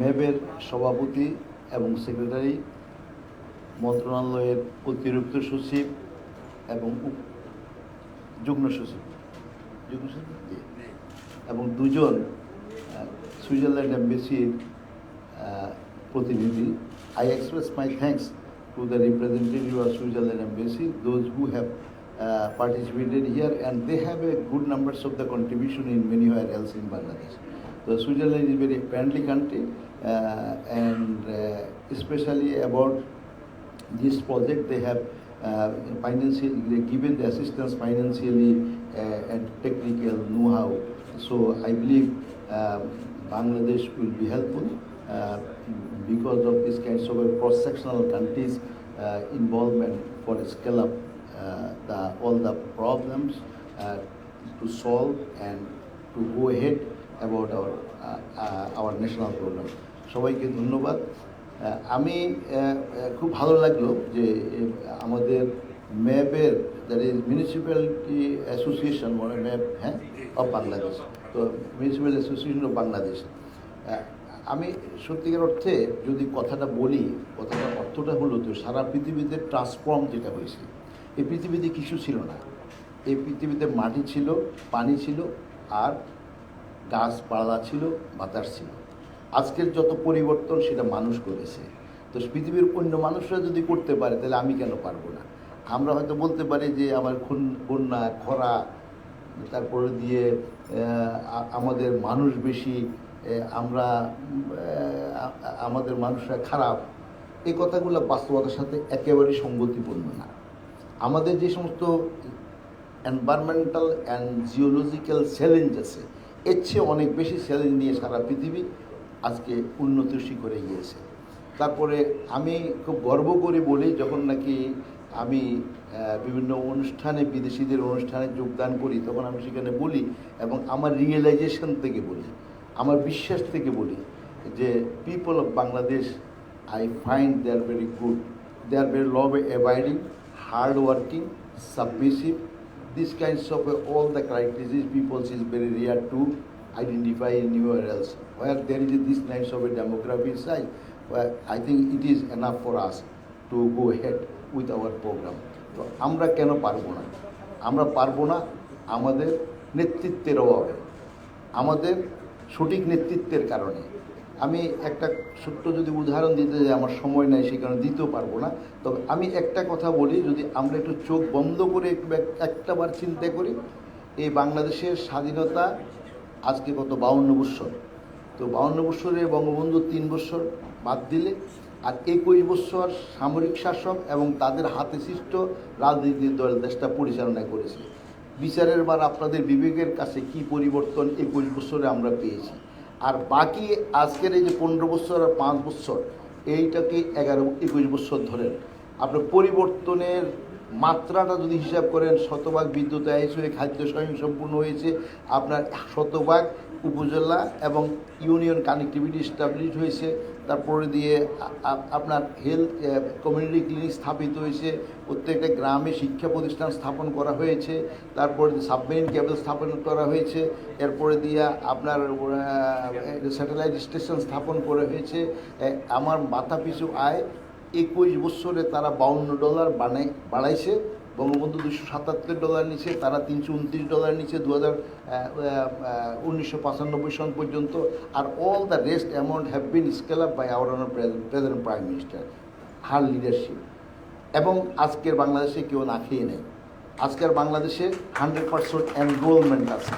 ম্যাবের সভাপতি এবং সেক্রেটারি, মন্ত্রণালয়ের অতিরিক্ত সচিব এবং যুগ্ম সচিব। যুগ্ম সচিব? এবং দুজন সুইজারল্যান্ড এম্বাসির প্রতিনিধি। I express my thanks to the representative of Switzerland embassy those who have participated here, and they have a good numbers of the contribution in many where else in Bangladesh. So Switzerland is a very friendly country uh, and uh, especially about this project they have uh, financially they given the assistance financially uh, and technical know-how. So I believe uh, Bangladesh will be helpful uh, because of this kind of cross-sectional countries uh, involvement for scale up uh, the all the problems uh, to solve and to go ahead about our our national program. সবাইকে ধন্যবাদ। আমি খুব ভালো লাগল যে আমাদের ম্যাপের that is municipality association মানে ম্যাপ হ্যাঁ অফ বাংলাদেশ তো মিউনিসিপ্যাল অ্যাসোসিয়েশন অফ বাংলাদেশ আমি সত্যিকার অর্থে যদি কথাটা বলি, কথাটার অর্থটা হলো তো সারা পৃথিবীতে ট্রান্সফর্ম যেটা হয়েছে, এই পৃথিবীতে কিছু ছিল না। এই পৃথিবীতে মাটি ছিল, পানি ছিল, আর গাছপালা ছিল, বাতাস ছিল। আজকের যত পরিবর্তন সেটা মানুষ করেছে। তো পৃথিবীর অন্য মানুষরা যদি করতে পারে, তাহলে আমি কেন পারব না? আমরা হয়তো বলতে পারি যে আমার বন্যা, খরা, তারপরে দিয়ে আমাদের মানুষ বেশি আমরা আমাদের মানুষরা খারাপ। এই কথাগুলো বাস্তবতার সাথে একেবারেই সঙ্গতিপূর্ণ না। আমাদের যে সমস্ত এনভায়রনমেন্টাল অ্যান্ড জিওলজিক্যাল চ্যালেঞ্জ আছে এর চেয়ে অনেক বেশি চ্যালেঞ্জ নিয়ে সারা পৃথিবী আজকে উন্নতির শিখরে গিয়েছে তারপরে আমি খুব গর্ব করে বলি, যখন নাকি আমি বিভিন্ন অনুষ্ঠানে, বিদেশিদের অনুষ্ঠানে যোগদান করি, তখন আমি সেখানে বলি এবং আমার রিয়েলাইজেশন থেকে বলি, আমার বিশ্বাস থেকে বলি যে people of Bangladesh I find they are very good they are very love abiding hard working submissive. These kinds of uh, all the characteristics people is very rare to identify anywhere else. Where there is this kinds of a demography side, where I think it is enough for us to go ahead with our program. তো আমরা কেন পারব না আমরা পারব না আমাদের নেতৃত্বের অভাবে আমাদের সঠিক নেতৃত্বের কারণে আমি একটা ছোট্ট যদি উদাহরণ দিতে যাই, আমার সময় নাই, সেই কারণে দিতেও পারব না। তবে আমি একটা কথা বলি, যদি আমরা একটু চোখ বন্ধ করে একটু এক- একটা বার চিন্তা করি, এই বাংলাদেশের স্বাধীনতা আজকে কত? বাউন্ন বৎসর। তো বাউন্ন বৎসরে বঙ্গবন্ধু তিন বৎসর বাদ দিলে, আর একুশ বৎসর সামরিক শাসক এবং তাদের হাতে সৃষ্ট রাজনীতির দল দেশটা পরিচালনা করেছে। বিচারের বার আপনাদের বিবেকের কাছে কি পরিবর্তন একুশ বছরে আমরা পেয়েছি? আর বাকি আজকের এই যে পনেরো বছর আর পাঁচ বছর, এইটাকে এগারো, একুশ বছর ধরেন আপনার পরিবর্তনের মাত্রাটা যদি হিসাব করেন, শতভাগ বিদ্যুৎ আইস হয়ে খাদ্য স্বয়ং সম্পূর্ণ হয়েছে, আপনার শতভাগ উপজেলা এবং ইউনিয়ন কানেক্টিভিটি স্টাবলিশ হয়েছে। তারপরে দিয়ে আপনার হেলথ কমিউনিটি ক্লিনিক স্থাপিত হয়েছে। প্রত্যেকটা গ্রামে শিক্ষা প্রতিষ্ঠান স্থাপন করা হয়েছে। তারপরে সাবমেরিন কেবল স্থাপন করা হয়েছে। এরপরে দিয়ে আপনার স্যাটেলাইট স্টেশন স্থাপন করা হয়েছে। আমার মাথা পিছু আয় একুশ বছরে তারা বাউন্ন ডলার বানাই, বাড়াইছে। বঙ্গবন্ধু দুশো সাতাত্তর ডলার নিচে, তারা তিনশো উনত্রিশ ডলার নিচে দু হাজার উনিশশো পঁচানব্বই সন পর্যন্ত, আর all the rest amount have been scale up by our honour present prime minister her leadership এবং আজকের বাংলাদেশে কেউ না খেয়ে নেই আজকের বাংলাদেশে হান্ড্রেড পার্সেন্ট এনরোলমেন্ট আছে।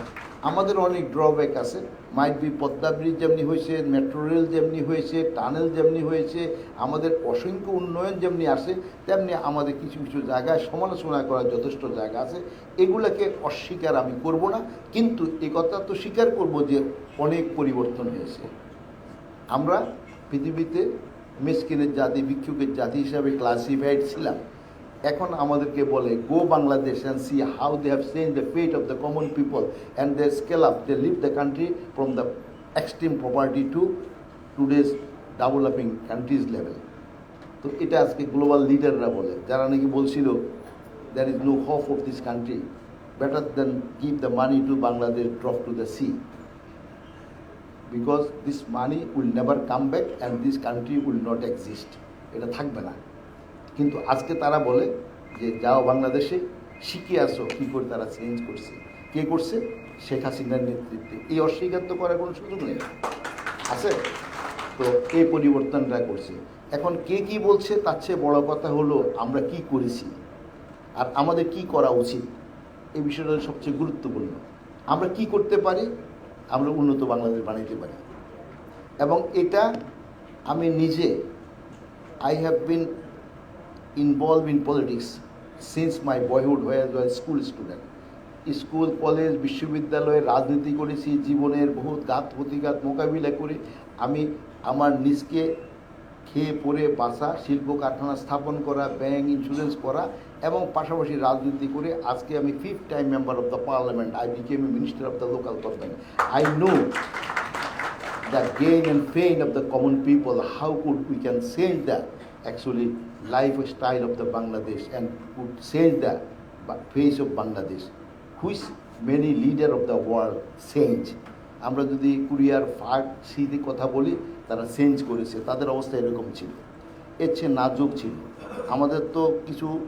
আমাদের অনেক ড্রব্যাক আছে। মাইট বি পদ্মা ব্রিজ যেমনি হয়েছে মেট্রো রেল যেমনি হয়েছে টানেল যেমনি হয়েছে, আমাদের অসংখ্য উন্নয়ন যেমনি আসে তেমনি আমাদের কিছু কিছু জায়গায় সমালোচনা করার যথেষ্ট জায়গা আছে। এগুলোকে অস্বীকার আমি করব না, কিন্তু এ কথা তো স্বীকার করব যে অনেক পরিবর্তন হয়েছে। আমরা পৃথিবীতে মিসকিনের জাতি, ভিক্ষুকের জাতি হিসাবে ক্লাসিফাইড ছিলাম। এখন আমাদেরকে বলে go Bangladesh and see how they have change the fate of the common people and they scale up they live the country from the extreme property to today's developing countries level তো এটা আজকে global লিডাররা বলে, যারা নাকি বলছিল there is no hope of this country better then give the money to Bangladesh drop to the sea because this money will never come back and this country will not exist এটা থাকবে না। কিন্তু আজকে তারা বলে যে, যাও বাংলাদেশে, শিখে আসো কী করে তারা চেঞ্জ করছে। কে করছে? শেখ হাসিনার নেতৃত্বে। এই অস্বীকার তো করার কোনো সুযোগ নেই। আছে? তো এই পরিবর্তনটা করছে? এখন কে কি বলছে তার চেয়ে বড় কথা হলো, আমরা কি করেছি? আর আমাদের কি করা উচিত? এই বিষয়টা সবচেয়ে গুরুত্বপূর্ণ। আমরা কি করতে পারি? আমরা উন্নত বাংলাদেশ বানাইতে পারি। এবং এটা আমি নিজে I have been involved in politics since my boyhood where I was a school student. School college বিশ্ববিদ্যালয়ে রাজনীতি করেছি, জীবনের বহুত ঘাত প্রতিঘাত মোকাবিলা করে আমি আমার নিজকে খেয়ে পরে বাসা, শিল্প কারখানা স্থাপন করা ব্যাংক ইন্স্যুরেন্স করা এবং পাশাপাশি রাজনীতি করে আজকে আমি fifth time member of the parliament I became a minister of the local government I know the gain and pain of the common people how could we can change the actually lifestyle of the Bangladesh and could change the face of Bangladesh, which many leader of the world change. আমরা যদি courier fart Sidi কথা বলি তারা change করেছে। তাদের অবস্থা এরকম ছিল। এর চেয়ে নাজুক ছিল। আমাদের তো কিছু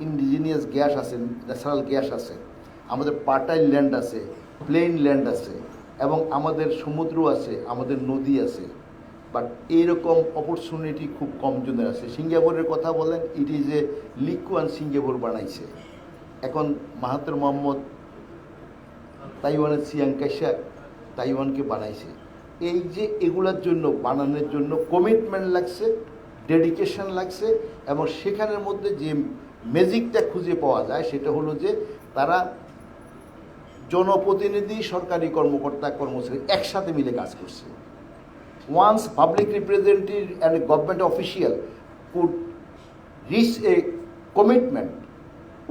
ইন্ডিজিনিয়াস গ্যাস আছে ন্যাচারাল গ্যাস আছে। আমাদের পার্টাইল ল্যান্ড আছে প্লেন ল্যান্ড আছে। এবং আমাদের সমুদ্র আছে আমাদের নদী আছে। বাট এইরকম অপরচুনিটি খুব কম জনের আছে। সিঙ্গাপুরের কথা বলেন it is a Lee Kuan Singapore বানাইছে। এখন মাহাত্র মোহাম্মদ তাইওয়ানের সিয়াং কাইসা তাইওয়ানকে বানাইছে। এই যে এগুলার জন্য, বানানোর জন্য কমিটমেন্ট লাগছে ডেডিকেশন লাগছে, এবং সেখানের মধ্যে যে ম্যাজিকটা খুঁজে পাওয়া যায়, সেটা হলো যে তারা জনপ্রতিনিধি, সরকারি কর্মকর্তা, কর্মচারী একসাথে মিলে কাজ করছে। Once public representative and government official could reach a commitment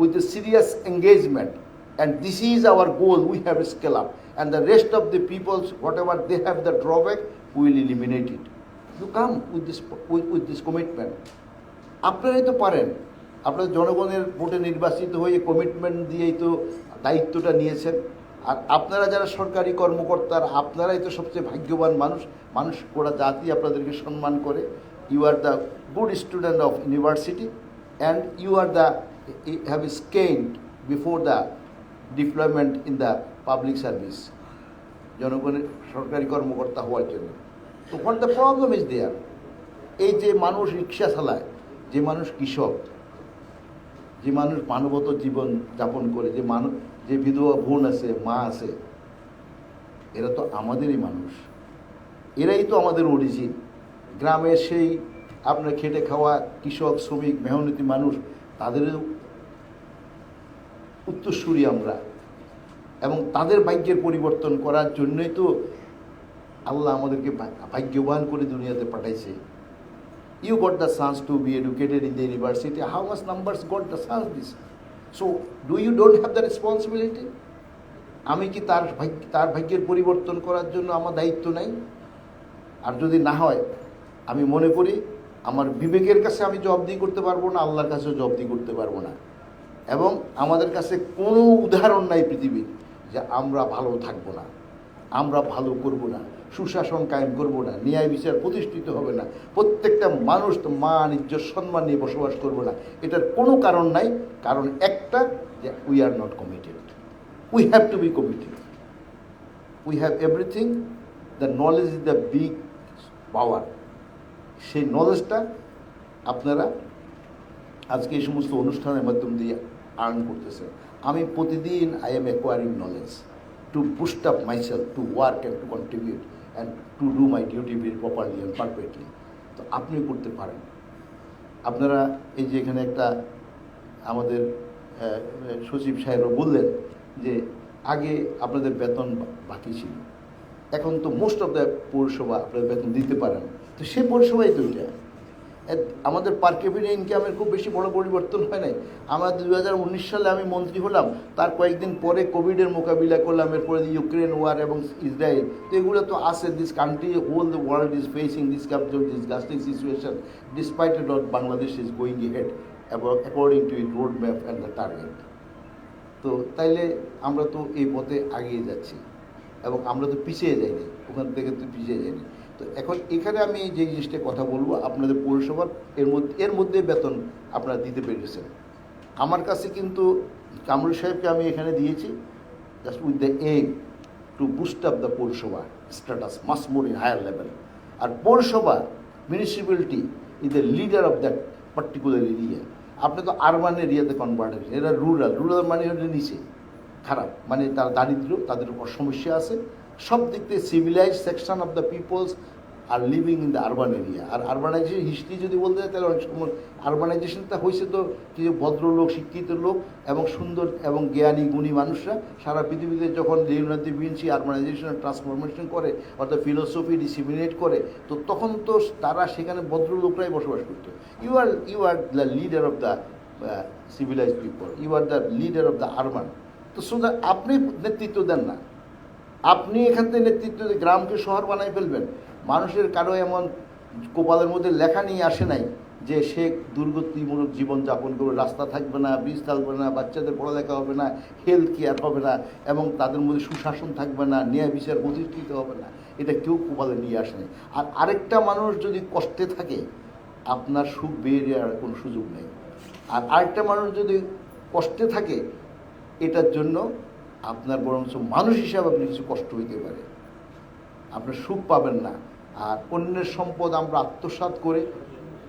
with a serious engagement and this is our goal we have scale up and the rest of the peoples whatever they have the drawback will eliminated you come with this with this commitment আপনারাই তো পারেন। আপনারা জনগণের ভোটে নির্বাচিত হয়ে commitment দিয়েই তো দায়িত্বটা নিয়েছেন। আর আপনারা যারা সরকারি কর্মকর্তার আপনারাই তো সবচেয়ে ভাগ্যবান মানুষ মানুষ গোটা জাতি আপনাদেরকে সম্মান করে। You are the good student of university and you are the have scanned before the deployment in the public service জনগণের সরকারি কর্মকর্তা হওয়ার জন্য। তো what the problem is there এই যে মানুষ রিক্সা চালায়, যে মানুষ কৃষক যে মানুষ মানবত জীবন যাপন করে, যে মানুষ যে বিধবা বোন আছে, মা আছে, এরা তো আমাদেরই মানুষ। এরাই তো আমাদের অরিজিন গ্রামের সেই আপনার খেটে খাওয়া কৃষক, শ্রমিক, মেহনতি মানুষ, তাদেরও উত্তরসূরি আমরা। এবং তাদের ভাগ্যের পরিবর্তন করার জন্যই তো আল্লাহ আমাদেরকে ভাগ্যবান করে দুনিয়াতে পাঠাইছে। You got the chance to be educated in the university. How much numbers got the chance this? So, do you don't have the responsibility? আমি কি তার তার ভাগ্যের পরিবর্তন করার জন্য আমার দায়িত্ব নাই? আর যদি না হয়, আমি মনে করি আমার বিবেকের কাছে আমি জবাবদি করতে পারব না, আল্লাহর কাছেও জবাবদি করতে পারব না। এবং আমাদের কাছে কোনো উদাহরণ নাই পৃথিবীর যে আমরা ভালো থাকব না, আমরা ভালো করব না। সুশাসন কায়েম করব না, ন্যায় বিচার প্রতিষ্ঠিত হবে না, প্রত্যেকটা মানুষ তো মান, ইজ্জত, সম্মান নিয়ে বসবাস করব না। এটার কোনো কারণ নাই, কারণ একটা যে we are not committed we have to be committed we have everything the knowledge is the big power সেই নলেজটা আপনারা আজকে এই সমস্ত অনুষ্ঠানের মাধ্যম দিয়ে আর্ন করতেছেন। আমি প্রতিদিন I am acquiring knowledge to boost up myself to work and to contribute and to do my duty very properly and perfectly তো আপনিও করতে পারেন। আপনারা এই যে এখানে একটা আমাদের সচিব সাহেবরা বললেন যে আগে আপনাদের বেতন বাকি ছিল। এখন তো মোস্ট অফ দ্য পৌরসভা আপনাদের বেতন দিতে পারেন। তো সে পৌরসভাই তো এটা। আমাদের পার ক্যাপিটাল ইনকামের খুব বেশি বড় পরিবর্তন হয় নাই। আমরা দু হাজার উনিশ সালে আমি মন্ত্রী হলাম, তার কয়েকদিন পরে কোভিডের মোকাবিলা করলাম, এরপরে ইউক্রেন ওয়ার এবং ইসরায়েল তো এগুলো তো আছে this country whole the world is facing this disgusting situation despite not Bangladesh is going head according to it road map and the target তো তাইলে আমরা তো এই পথে এগিয়ে যাচ্ছি, এবং আমরা তো পিছিয়ে যাইনি, ওখান থেকে তো পিছিয়ে যাইনি। তো এখন এখানে আমি যে জিনিসটা কথা বলব, আপনাদের পৌরসভার, এর মধ্যে এর মধ্যে বেতন আপনারা দিতে পেরেছেন। আমার কাছে কিন্তু কামরুল সাহেবকে আমি এখানে দিয়েছি just with the aim to boost up the পৌরসভা status much more in higher level আর পৌরসভা municipality is the leader of that particular area আপনি তো আরবান এরিয়াতে কনভার্ট হয়েছেন, এরা রুরাল রুরাল মানে হচ্ছে নিচে, খারাপ মানে তারা দারিদ্র, তাদের উপর সমস্যা আছে। সব দিক থেকে civilise section of the peoples are living in the urban area R urbanisation history যদি বলতে হয় তাহলে অনেক সময় আরবানাইজেশনটা হয়েছে তো কিছু ভদ্রলোক, শিক্ষিত লোক এবং সুন্দর এবং জ্ঞানী, গুণী মানুষরা সারা পৃথিবীতে যখন লিওনার্দি ভিনসি আরবানাইজেশন ট্রান্সফরমেশন করে, অর্থাৎ ফিলোসফি ডিসিমিনেট করে, তো তখন তো তারা সেখানে ভদ্রলোকরাই বসবাস করতো। You are you are the leader of the civilise people you are the leader of the urban তো সুতরাং আপনি নেতৃত্ব দেন না। আপনি এখান থেকে নেতৃত্ব গ্রামকে শহর বানাই ফেলবেন। মানুষের কারও এমন কোপালের মধ্যে লেখা নিয়ে আসে নাই যে সে দুর্গতিমূলক জীবন যাপন করবে। রাস্তা থাকবে না ব্রিজ থাকবে না, বাচ্চাদের পড়ালেখা হবে না হেলথ কেয়ার হবে না, এবং তাদের মধ্যে সুশাসন থাকবে না, ন্যায় বিচার প্রতিষ্ঠিত হবে না। এটা কেউ কোপালে নিয়ে আসে নাই। আর আরেকটা মানুষ যদি কষ্টে থাকে, আপনার সুখ বেরিয়ে আর কোনো সুযোগ নেই। আর আরেকটা মানুষ যদি কষ্টে থাকে, এটার জন্য আপনার বরঞ্চ মানুষ হিসাবে আপনি কিছু কষ্ট হইতে পারে। আপনি সুখ পাবেন না। আর অন্যের সম্পদ আমরা আত্মসাৎ করে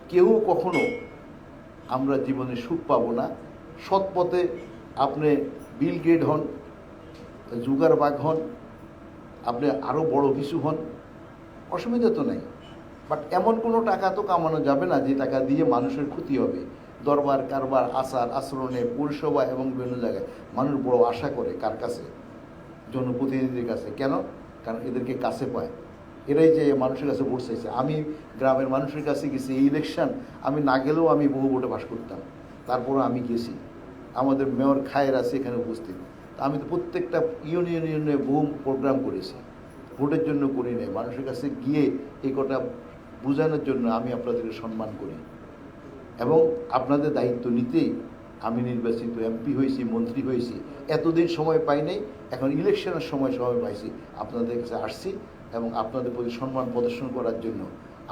কেউ কখনো আমরা জীবনে সুখ পাবো না। সৎ পথে আপনি বিল গেট হন, জুগার বাগ হন, আপনি আরও বড় কিছু হন, অসুবিধা তো নাই। বাট এমন কোনো টাকা তো কামানো যাবে না যে টাকা দিয়ে মানুষের ক্ষতি হবে। দরবার, কারবার আচার আচরণে পৌরসভা এবং বিভিন্ন জায়গায় মানুষ বড় আশা করে কার কাছে? জনপ্রতিনিধিদের কাছে। কেন? কারণ এদেরকে কাছে পায়। এরাই যে মানুষের কাছে ভোট চাইছে। আমি গ্রামের মানুষের কাছে গেছি, এই ইলেকশন আমি না গেলেও আমি বহু ভোটে বাস করতাম। তারপরও আমি গেছি। আমাদের মেয়র খায়ের আছে, এখানে উপস্থিত। আমি তো প্রত্যেকটা ইউনিয়ন ইউনিয়নে বহু প্রোগ্রাম করেছি। ভোটের জন্য করি নাই। মানুষের কাছে গিয়ে এই কটা বোঝানোর জন্য আমি আপনাদেরকে সম্মান করি। এবং আপনাদের দায়িত্ব নিতেই আমি নির্বাচিত এমপি হয়েছি, মন্ত্রী হয়েছি। এতদিন সময় পাই নাই, এখন ইলেকশনের সময় সময় পাইছি। আপনাদের কাছে আসছি এবং আপনাদের প্রতি সম্মান প্রদর্শন করার জন্য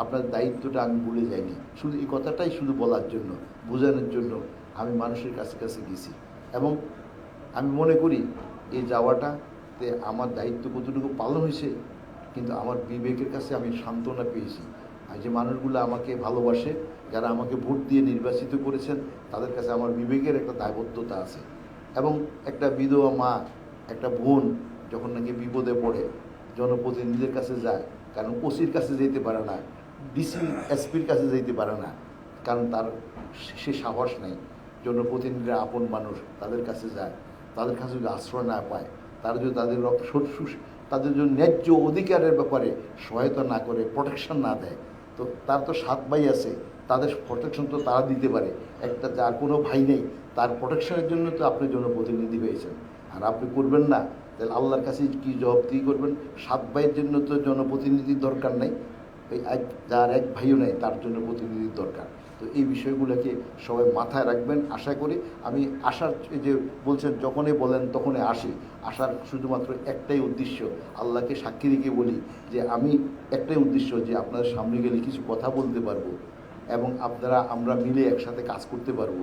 আপনাদের দায়িত্বটা আমি ভুলে যাইনি। শুধু এই কথাটাই শুধু বলার জন্য, বোঝানোর জন্য আমি মানুষের কাছে কাছে গেছি। এবং আমি মনে করি এই যাওয়াটাতে আমার দায়িত্ব কতটুকু পালন হয়েছে, কিন্তু আমার বিবেকের কাছে আমি সান্ত্বনা পেয়েছি। আর যে মানুষগুলো আমাকে ভালোবাসে যারা আমাকে ভোট দিয়ে নির্বাচিত করেছেন, তাদের কাছে আমার বিবেকের একটা দায়বদ্ধতা আছে। এবং একটা বিধবা মা, একটা বোন যখন নাকি বিপদে পড়ে, জনপ্রতিনিধিদের কাছে যায়, কারণ ওসির কাছে যেতে পারে না, ডিসি, এসপির কাছে যেতে পারে না, কারণ তার সে সাহস নেই। জনপ্রতিনিধিরা আপন মানুষ, তাদের কাছে যায়, তাদের কাছে যদি আশ্রয় না পায়, তারা যদি তাদের তাদের জন্য ন্যায্য অধিকারের ব্যাপারে সহায়তা না করে প্রোটেকশন না দেয়, তো তার তো সাত ভাই আছে তাদের প্রোটেকশন তো তারা দিতে পারে। একটা যার কোনো ভাই নেই, তার প্রোটেকশনের জন্য তো আপনি জনপ্রতিনিধি হয়েছেন। আর আপনি করবেন না, তাহলে আল্লাহর কাছে কি জবাবদিহি করবেন? সাত ভাইয়ের জন্য তো জনপ্রতিনিধির দরকার নেই। ওই এক, যার এক ভাইও নেই, তার জন্য প্রতিনিধির দরকার। তো এই বিষয়গুলোকে সবাই মাথায় রাখবেন। আশা করি, আমি আসার যে বলছেন, যখনই বলেন তখনই আসি। আসার শুধুমাত্র একটাই উদ্দেশ্য, আল্লাহকে সাক্ষী রেখে বলি যে, আমি একটাই উদ্দেশ্য যে আপনাদের সামনে গেলে কিছু কথা বলতে পারব। এবং আপনারা, আমরা মিলে একসাথে কাজ করতে পারব।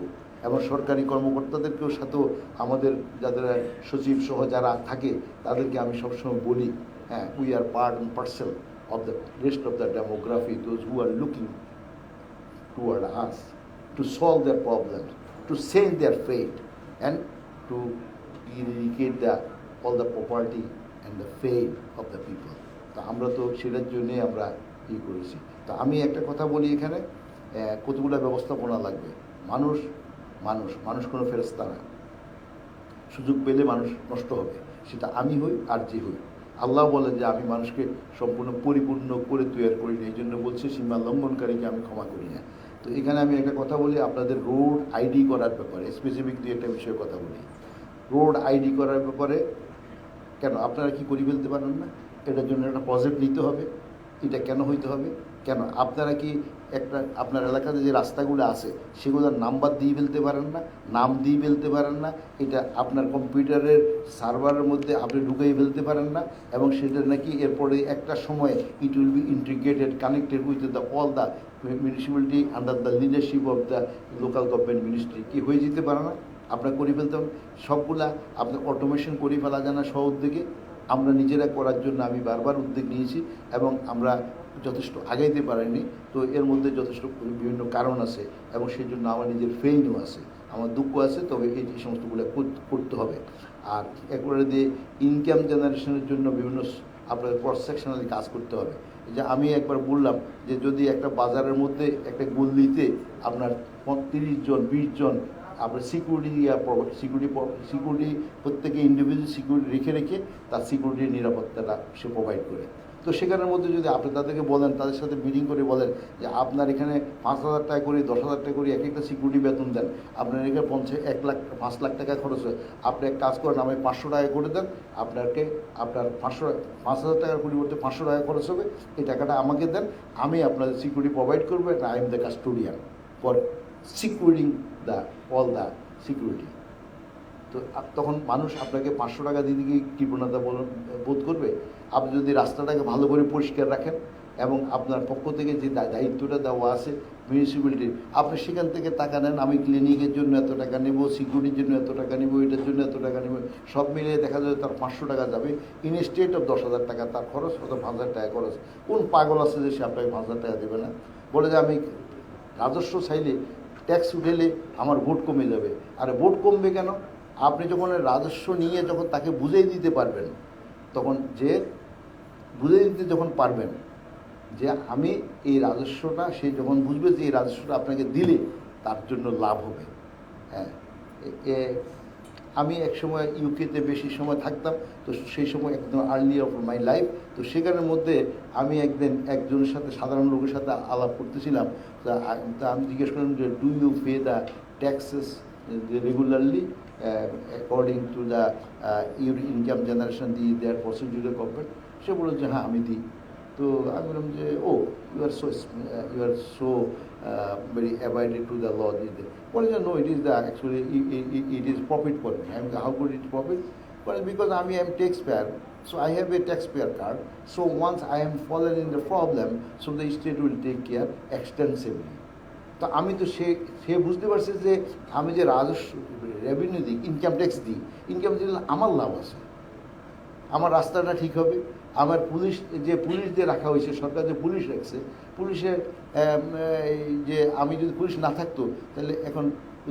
এবং সরকারি কর্মকর্তাদেরকেও সাথেও আমাদের যাদের সচিব সহ যারা থাকে, তাদেরকে আমি সবসময় বলি হ্যাঁ we are part and parcel of the rest of the demography those who are looking toward us to solve their problem to change their fate and to eradicate the all the property and the fate of the people তা আমরা তো সেটার জন্যই আমরা ই করেছি। তা আমি একটা কথা বলি এখানে কতগুলো ব্যবস্থাপনা লাগবে? মানুষ মানুষ মানুষ কোনো ফেরস্তা না। সুযোগ পেলে মানুষ নষ্ট হবে। সেটা আমি হই আর যে হই। আল্লাহ বলেন যে, আমি মানুষকে সম্পূর্ণ পরিপূর্ণ করে তৈরি করি না। এই জন্য বলছে, সীমা লঙ্ঘনকারীকে আমি ক্ষমা করি না। তো এখানে আমি একটা কথা বলি, আপনাদের রোড আইডি করার ব্যাপারে স্পেসিফিক দুই একটা বিষয়ে কথা বলি। রোড আইডি করার ব্যাপারে, কেন? আপনারা কি করে ফেলতে পারেন না? এটার জন্য একটা প্রজেক্ট নিতে হবে। এটা কেন হইতে হবে? কেন? আপনারা কি একটা আপনার এলাকাতে যে রাস্তাগুলো আছে, সেগুলোর নাম্বার দিয়ে ফেলতে পারেন না, নাম দিয়ে ফেলতে পারেন না, এটা আপনার কম্পিউটারের সার্ভারের মধ্যে আপনি ঢুকিয়ে ফেলতে পারেন না, এবং সেটা নাকি এরপরে একটা সময়ে it will be integrated connected with the all the municipality under the leadership of the local government ministry কি হয়ে যেতে পারে না? আপনার করে ফেলতে হবে। সবগুলা আপনি অটোমেশন করে ফেলা যায় না সহ উদ্যোগে আমরা নিজেরা করার জন্য আমি বারবার উদ্যোগ নিয়েছি, এবং আমরা যথেষ্ট আগাইতে পারেনি। তো এর মধ্যে যথেষ্ট বিভিন্ন কারণ আছে এবং সেই জন্য আমার নিজের ফেইনও আছে, আমার দুঃখ আছে, তবে এই যে সমস্তগুলো কর- করতে হবে। আর একবারে দিয়ে ইনকাম জেনারেশনের জন্য বিভিন্ন স- আপনার ক্রস সেকশনালি কাজ করতে হবে। যে আমি একবার বললাম যে যদি একটা বাজারের মধ্যে একটা গল্লিতে আপনার তিরিশ জন, বিশ জন আপনার সিকিউরিটি সিকিউরিটি সিকিউরিটি প্রত্যেকে ইন্ডিভিজুয়াল সিকিউরিটি রেখে রেখে তার সিকিউরিটির নিরাপত্তাটা সে প্রোভাইড করে। তো সেখানের মধ্যে যদি আপনি তাদেরকে বলেন, তাদের সাথে মিটিং করে বলেন যে আপনার এখানে পাঁচ হাজার টাকা করে, দশ হাজার টাকা করে এক একটা সিকিউরিটি বেতন দেন। আপনার এখানে পঞ্চাশ, এক লাখ, পাঁচ লাখ টাকা খরচ হয়। আপনি এক কাজ করেন আমি পাঁচশো টাকা করে দেন আপনাকে আপনার পাঁচশো, পাঁচ হাজার টাকার পরিবর্তে পাঁচশো টাকা খরচ হবে। এই টাকাটা আমাকে দেন, আমি আপনাদের সিকিউরিটি প্রোভাইড করব and I am the custodian for securing the all the security তো তখন মানুষ আপনাকে পাঁচশো টাকা গিয়ে কৃপণতা বোধ করবে? আপনি যদি রাস্তাটাকে ভালো করে পরিষ্কার রাখেন এবং আপনার পক্ষ থেকে যে দায়িত্বটা দেওয়া আছে মিউনিসিপ্যালিটির আপনি সেখান থেকে টাকা নেন, আমি ক্লিনিকের জন্য এত টাকা নেব সিকিউরিটির জন্য এত টাকা নেব, এটার জন্য এত টাকা নেব, সব মিলিয়ে দেখা যাবে তার পাঁচশো টাকা যাবে। ইনস্টেট অফ দশ হাজার টাকা তার খরচ অত পাঁচ হাজার টাকা খরচ। কোন পাগল আছে যে সে আপনাকে পাঁচ হাজার টাকা দেবে না? বলে যে আমি রাজস্ব চাইলে ট্যাক্স উঠেলে আমার ভোট কমে যাবে। আর ভোট কমবে কেন? আপনি যখন রাজস্ব নিয়ে যখন তাকে বুঝিয়ে দিতে পারবেন, তখন যে বুঝিয়ে দিতে যখন পারবেন যে আমি এই রাজস্বটা, সে যখন বুঝবে যে এই রাজস্বটা আপনাকে দিলে তার জন্য লাভ হবে। হ্যাঁ এ- আমি এক সময় ইউকেতে বেশি সময় থাকতাম, তো সেই সময় একদম আর্লি অফ মাই লাইফ তো সেখানের মধ্যে আমি একদিন একজনের সাথে, সাধারণ লোকের সাথে আলাপ করতেছিলাম। তা আমি জিজ্ঞেস করলাম যে do you pay the taxes regularly according to the your income generation the their procedure government সে বলল যে হ্যাঁ আমি দিই তো আমি বললাম যে ও you are so you are so very avoided to the law বলে যে no it is the actually it is profit for me আমি হাউ কুড ইট প্রফিট বলে বিকজ আমি am tax payer So I have a taxpayer card. So once I am fallen in the problem, so the state will take care extensively. তো আমি তো সে সে বুঝতে পারছে যে আমি যে রাজস্ব রেভিনিউ দিই ইনকাম ট্যাক্স দিই ইনকাম দিলে আমার লাভ আছে আমার রাস্তাটা ঠিক হবে আমার পুলিশ, যে পুলিশ দিয়ে রাখা হয়েছে, সরকার যে পুলিশ রাখছে পুলিশের যে আমি যদি পুলিশ না থাকতো, তাহলে এখন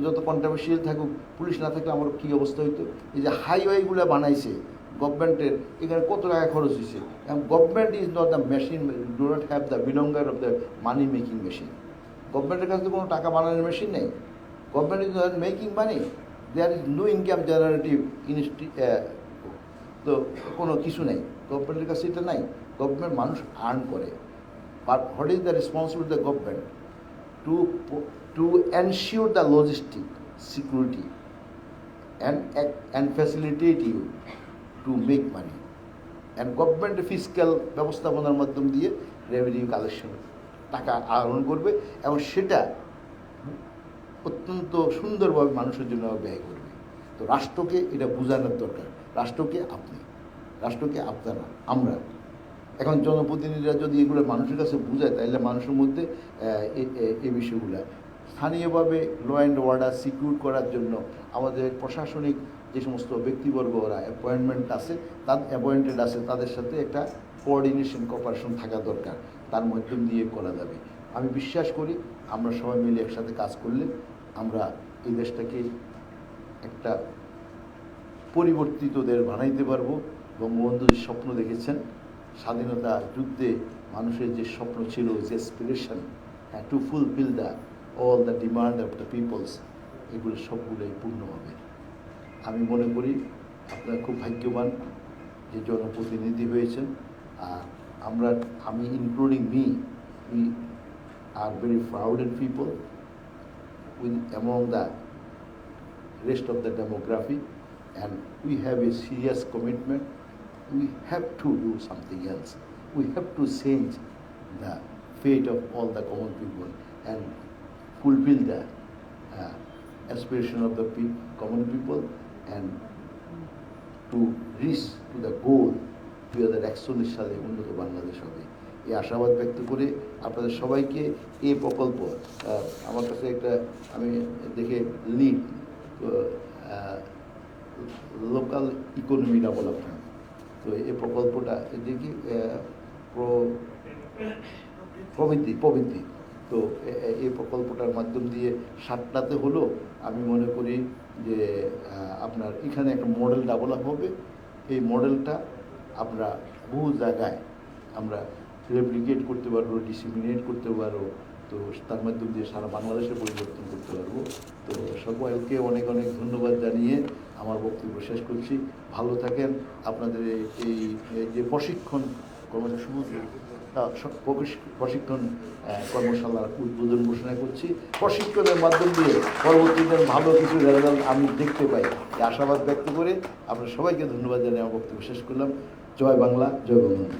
যত কন্ট্রাভার্সিয়াল থাকুক, পুলিশ না থাকলে আমার কী অবস্থা হইতো? এই যে হাইওয়েগুলো বানাইছে গভর্নমেন্টের এখানে কত টাকা খরচ হয়েছে government is not the machine do not have the belonger of the money making machine গভর্নমেন্টের কাছে তো কোনো টাকা বানানোর মেশিন নেই। Government is not making money there is no income generative ইনস্টি তো কোনো কিছু নেই। গভর্নমেন্টের কাছে এটা নাই। গভর্নমেন্ট মানুষ আর্ন করে। But what is the responsibility the government to to ensure the logistic security and and facilitate you to make money. And government physical ব্যবস্থাপনার মাধ্যম দিয়ে রেভিনিউ কালেকশন টাকা আহরণ করবে এবং সেটা অত্যন্ত সুন্দরভাবে মানুষের জন্য ব্যয় করবে। তো রাষ্ট্রকে এটা বোঝানোর দরকার। রাষ্ট্রকে আপনি রাষ্ট্রকে আপনারা আমরা। এখন জনপ্রতিনিধিরা যদি এগুলো মানুষের কাছে বোঝায় তাহলে মানুষের মধ্যে, এ- বিষয়গুলো। স্থানীয়ভাবে ল অ্যান্ড অর্ডার সিকিউর করার জন্য আমাদের প্রশাসনিক যে সমস্ত ব্যক্তিবর্গ ওরা অ্যাপয়েন্টমেন্ট আছে তার অ্যাপয়েন্টেড আছে, তাদের সাথে একটা কোঅর্ডিনেশন কপারেশন থাকা দরকার। তার মাধ্যম দিয়ে করা যাবে। আমি বিশ্বাস করি আমরা সবাই মিলে একসাথে কাজ করলে আমরা এই দেশটাকে একটা পরিবর্তিত দেশ বানাইতে পারব। বঙ্গবন্ধু যে স্বপ্ন দেখেছেন, স্বাধীনতা যুদ্ধে মানুষের যে স্বপ্ন ছিল, যে অ্যাসপিরেশন হ্যাঁ to fulfil the all the demand of the peoples এগুলো সবগুলোই পূর্ণ হবে আমি মনে করি আপনারা খুব ভাগ্যবান যে জনপ্রতিনিধি হয়েছেন, আর আমরা, আমি including me we are very prouded people with among the rest of the demography, and we have a serious commitment. We have to do something else. We have to change the fate of all the common people and fulfill the uh, aspiration of the pe- common people and to reach to the goal দুই হাজার একচল্লিশ সালে উন্নত বাংলাদেশ হবে এই আশাবাদ ব্যক্ত করে আপনাদের সবাইকে এই প্রকল্প আমার কাছে একটা আমি দেখে লিড লোকাল ইকোনমি ডেভেলপমেন্ট তো এই প্রকল্পটা আহ, প্র- প্রবৃত্তি প্রবৃত্তি তো এই প্রকল্পটার মাধ্যম দিয়ে সাতটাতে হলো আমি মনে করি যে আপনার এখানে একটা মডেল ডেভেলপ হবে। এই মডেলটা আমরা বহু জায়গায় আমরা রেপ্লিকেট করতে পারব ডিসিমিনেট করতে পারব। তো তার মাধ্যম দিয়ে সারা বাংলাদেশে পরিবর্তন করতে পারব। তো সবাইকে অনেক অনেক ধন্যবাদ জানিয়ে আমার বক্তব্য শেষ করছি। ভালো থাকেন। আপনাদের এই- যে প্রশিক্ষণ প্রশিক্ষণ কর্মশালার উদ্বোধন ঘোষণা করছি। প্রশিক্ষণের মাধ্যম দিয়ে পরবর্তীতে ভালো কিছু রেজাল্ট আমি দেখতে পাই। আশাবাদ ব্যক্ত করে আপনার সবাইকে ধন্যবাদ জানিয়ে আমার বক্তব্য শেষ করলাম। জয় বাংলা, জয় বঙ্গবন্ধু।